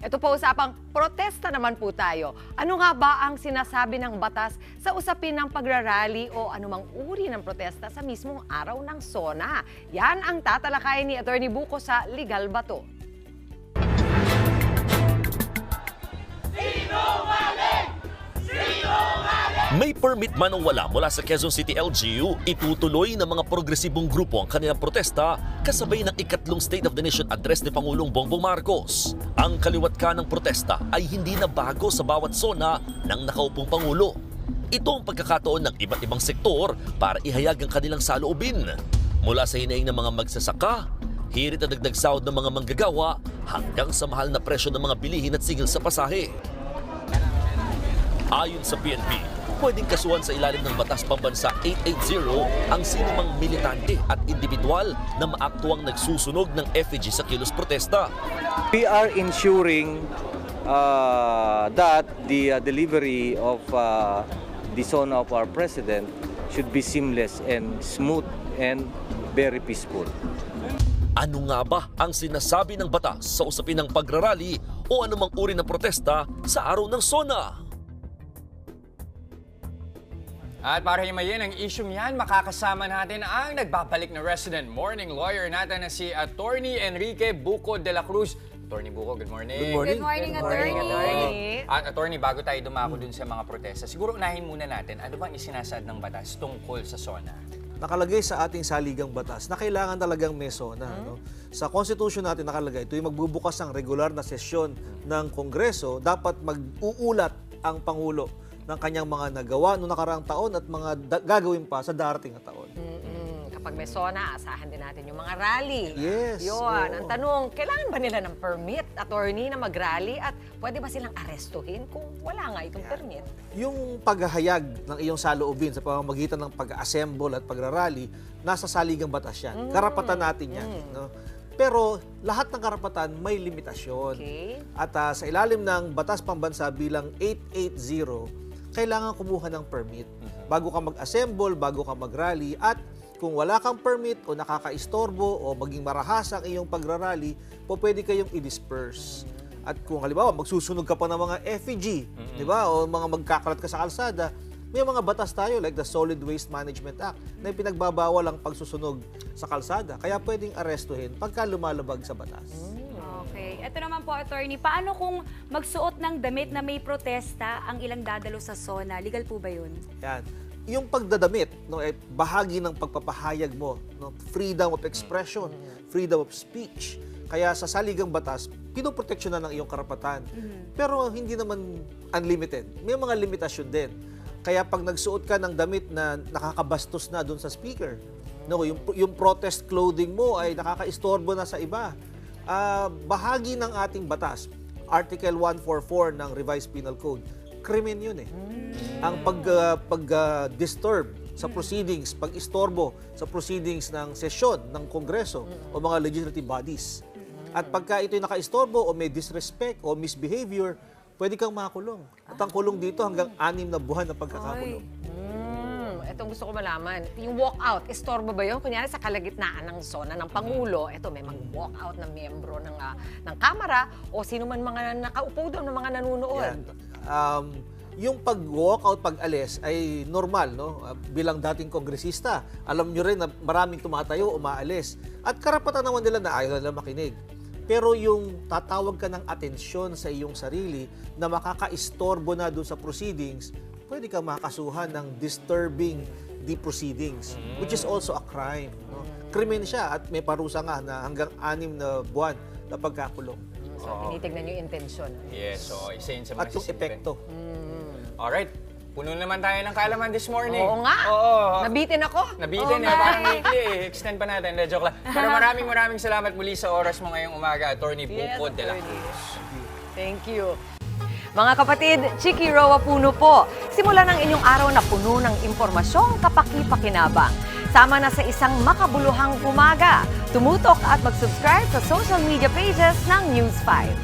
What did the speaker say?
Ito po usapang protesta naman po tayo. Ano nga ba ang sinasabi ng batas sa usapin ng pagrarally o anumang uri ng protesta sa mismong araw ng SONA? Yan ang tatalakayin ni Attorney Buko sa Legal Bato. May permit man o wala mula sa Quezon City LGU, itutuloy ng mga progresibong grupo ang kanilang protesta kasabay ng ikatlong State of the Nation address ni Pangulong Bongbong Marcos. Ang kaliwat ka ng protesta ay hindi na bago sa bawat zona ng nakaupong Pangulo. Ito ang pagkakataon ng iba't ibang sektor para ihayag ang kanilang saloobin. Mula sa hinaing ng mga magsasaka, hirit at dagdag sahod ng mga manggagawa hanggang sa mahal na presyo ng mga bilihin at sigil sa pasahe. Ayon sa PNP, pwedeng kasuhan sa ilalim ng Batas Pambansa 880 ang sinumang militante at individual na maaktuang nagsusunog ng effigy sa kilos protesta. We are ensuring uh, that the uh, delivery of uh, the son of our president should be seamless and smooth and very peaceful. Ano nga ba ang sinasabi ng batas sa usapin ng pagrarally o anumang uri ng protesta sa araw ng SONA? At para himayin ang isyong yan, makakasama natin ang nagbabalik na resident morning lawyer natin na si Attorney Enrique Buco de la Cruz. Attorney Buco, good morning. Good morning, morning, attorney. Attorney. At attorney, bago tayo dumako dun sa mga protesta, siguro unahin muna natin, ano bang isinasad ng batas tungkol sa SONA? Nakalagay sa ating saligang batas na kailangan talagang may SONA. No? Sa Constitution natin nakalagay, tuwing magbubukas ang regular na sesyon ng Kongreso, dapat mag-uulat ang Pangulo ng kanyang mga nagawa noong nakaraang taon at mga gagawin pa sa darating na taon. Mm-mm. Kapag may SONA, asahan din natin yung mga rally. Yes, Yun. oo. Ang tanong, kailangan ba nila ng permit, attorney, na mag-rally? At pwede ba silang arestuhin kung wala nga itong permit? Yung paghahayag ng iyong saloobin sa pamamagitan ng pag-assemble at pagrarally, nasa saligang batas yan. Karapatan natin yan. No? Pero lahat ng karapatan may limitasyon. Okay. At ah, sa ilalim ng Batas Pambansa bilang 880, kailangan kumuha ng permit. Bago ka mag-assemble, bago ka mag-rally, at kung wala kang permit o nakakaistorbo o maging marahas ang iyong pagrarally, po pwede kayong i-disperse. At kung halimbawa, magsusunog ka pa ng mga effigy, di ba? O mga magkakalat ka sa kalsada, may mga batas tayo like the Solid Waste Management Act na pinagbabawal ang pagsusunog sa kalsada. Kaya pwedeng arestuhin pagka lumalabag sa batas. Ito naman po, attorney, paano kung magsuot ng damit na may protesta ang ilang dadalo sa SONA? Legal po ba yun? Yan. Yung pagdadamit, no, eh, bahagi ng pagpapahayag mo, no, freedom of expression, freedom of speech. Kaya sa saligang batas, pinoproteksyonan ng iyong karapatan. Pero hindi naman unlimited. May mga limitasyon din. Kaya pag nagsuot ka ng damit na nakakabastos na doon sa speaker, no, yung, yung protest clothing mo ay nakakaistorbo na sa iba. Ah, bahagi ng ating batas, Article 144 ng Revised Penal Code, krimen yun eh. Ang pag, ah, pag ah, disturb sa proceedings, pag-istorbo sa proceedings ng sesyon ng Kongreso o mga legislative bodies. At pagka ito'y naka-istorbo o may disrespect o misbehavior, pwede kang makulong. At ang kulong dito hanggang anim na buwan na pagkakakulong. Hmm, itong gusto ko malaman. Yung walkout, estorbo ba yun? Kunyari sa kalagitnaan ng zona ng Pangulo, ito may mag-walkout na miyembro ng, ah, ng Kamara o sino man mga nakaupo doon ng mga nanonood. Yan. Um, yung pag-walkout, pag-alis ay normal, no? Uh, bilang dating kongresista, alam nyo rin na maraming tumatayo, umaalis. At karapatan naman nila na ayaw nila makinig. Pero yung tatawag ka ng atensyon sa iyong sarili na makakaistorbo na doon sa proceedings, pwede kang makakasuhan ng disturbing the proceedings, which is also a crime. No? Krimen siya at may parusa nga na hanggang anim na buwan na pagkakulong. So, tinitignan yung intensyon. Yes, so isa yun sa mga At yung epekto. Alright, puno naman tayo ng kaalaman this morning. Oo nga. Oo. Nabitin ako. Nabitin Oo eh, nga. parang weekly eh. Extend pa natin, de joke lang. Pero maraming maraming salamat muli sa oras mo ngayong umaga, Attorney Yes, Buko de la attorney. Cruz. Thank you. Mga kapatid, Chiki Roa Puno po. Simulan ang inyong araw na puno ng impormasyong kapaki-pakinabang. Sama na sa isang makabuluhang umaga. Tumutok at mag-subscribe sa social media pages ng News 5.